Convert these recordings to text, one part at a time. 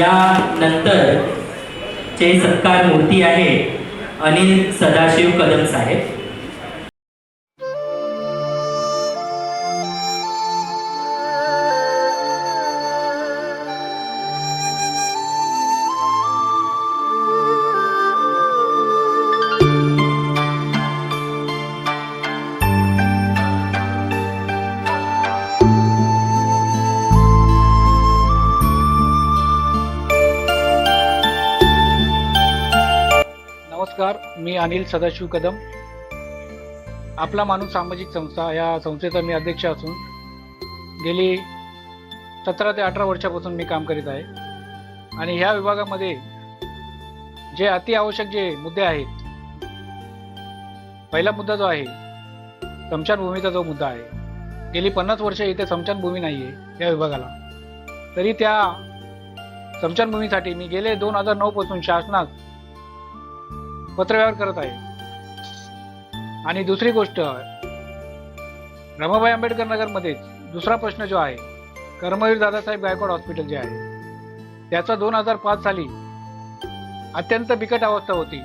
यानंतर चे सत्कार मूर्ती आहे अनिल सदाशिव कदम साहेब. नमस्कार मी अनिल सदाशिव कदम. आपला माणूस सामाजिक संस्था या संस्थेचा मी अध्यक्ष असून गेली सतरा ते अठरा वर्षापासून मी काम करीत आहे. आणि ह्या विभागामध्ये जे अति आवश्यक जे मुद्दे आहेत पहिला मुद्दा जो आहे स्मशानभूमीचा जो मुद्दा आहे. गेली पन्नास वर्ष इथे स्मशानभूमी नाही आहे या विभागाला. तरी त्या स्मशानभूमीसाठी मी गेले दोन हजार नऊ पासून शासनात पत्रव्यवहार करत आहे. आणि दुसरी गोष्ट रमाबाई आंबेडकर नगरमध्येच दुसरा प्रश्न जो आहे कर्मवीर दादासाहेब गायकवाड हॉस्पिटल जे आहे त्याचा दोन हजार पाच साली अत्यंत बिकट अवस्था होती.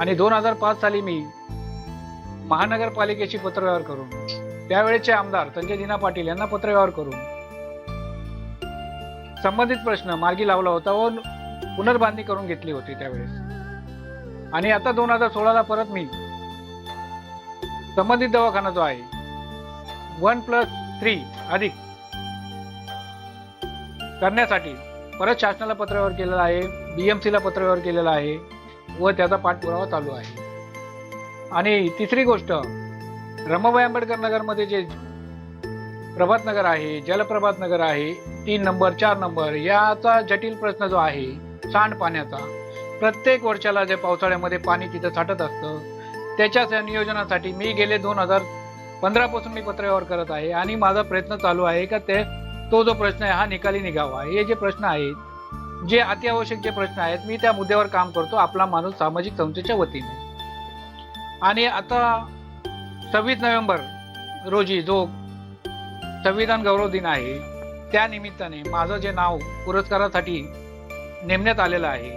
आणि दोन हजार पाच साली मी महानगरपालिकेशी पत्रव्यवहार करून त्यावेळेचे आमदार संजय दिना पाटील यांना पत्रव्यवहार करून संबंधित प्रश्न मार्गी लावला होता व पुनर्बांधणी करून घेतली होती त्यावेळेस. आणि आता दोन हजार सोळाला परत मी संबंधित दवाखाना जो आहे वन प्लस थ्री अधिक करण्यासाठी परत शासनाला पत्रव्यवहार केलेला आहे बीएमसीला पत्रव्यवहार केलेला आहे व त्याचा पाठपुरावा चालू आहे. आणि तिसरी गोष्ट रमाबाई आंबेडकर नगरमध्ये जे प्रभात नगर आहे जलप्रभात नगर आहे तीन नंबर चार नंबर याचा जटिल प्रश्न जो आहे सांडपाण्याचा. प्रत्येक वर्षाला जे पावसाळ्यामध्ये पाणी तिथं साठत असतं त्याच्याच या नियोजनासाठी मी गेले दोन हजार पंधरापासून मी पत्रव्यवहार करत आहे आणि माझा प्रयत्न चालू आहे का ते तो जो प्रश्न आहे हा निकाली निघावा. हे जे प्रश्न आहेत जे अत्यावश्यक जे प्रश्न आहेत मी त्या मुद्द्यावर काम करतो आपला माणूस सामाजिक संस्थेच्या वतीने. आणि आता सव्वीस नोव्हेंबर रोजी जो संविधान गौरव दिन आहे त्या निमित्ताने माझं जे नाव पुरस्कारासाठी नेमण्यात आलेलं आहे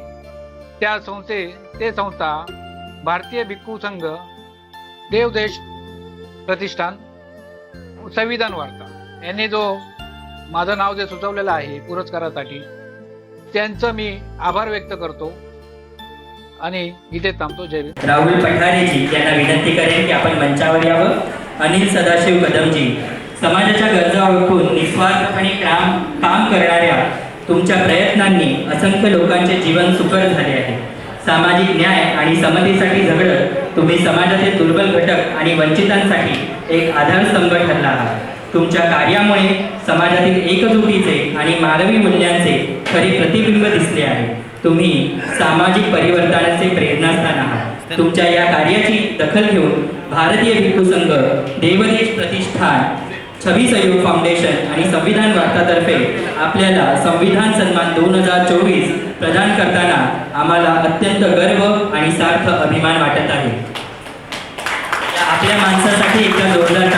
त्या संस्थे ते संस्था भारतीय भिक्खू संघ देवदेश प्रतिष्ठान संविधान वार्ता यांनी जो माझं नाव जे सुचवलेलं आहे पुरस्कारासाठी त्यांचं मी आभार व्यक्त करतो आणि इथे थांबतो. जय राहुल पठारेजी यांना विनंती करेन की आपण मंचावर यावं. अनिल सदाशिव कदमजी समाजाच्या गरजा ओळखून निस्वार्थपणे काम काम करणाऱ्या तुमच्या प्रयत्नांनी असंख्य लोकांचे जीवन सुकर झाले आहे. सामाजिक न्याय आणि समतेसाठी झगडत तुम्ही समाजाचे दुर्बल घटक आणि वंचितांसाठी एक आधारस्तंभ ठरला आहात. तुमच्या कार्यामुळे समाजातील एकजुटीचे आणि मानवी मूल्यांचे खरे प्रतिबिंब दिसले आहे. तुम्ही सामाजिक परिवर्तनाचे प्रेरणास्थान आहात. तुमच्या या कार्याची दखल घेऊन भारतीय भिक्खू संघ देवदेश प्रतिष्ठान छबी सहयोग फाउंडेशन आणि संविधान वार्तातर्फे आपल्याला संविधान सन्मान दोन हजार चोवीस प्रदान करताना आम्हाला अत्यंत गर्व आणि सार्थ अभिमान वाटत आहे. आपल्या माणसासाठी एकदा जोरदार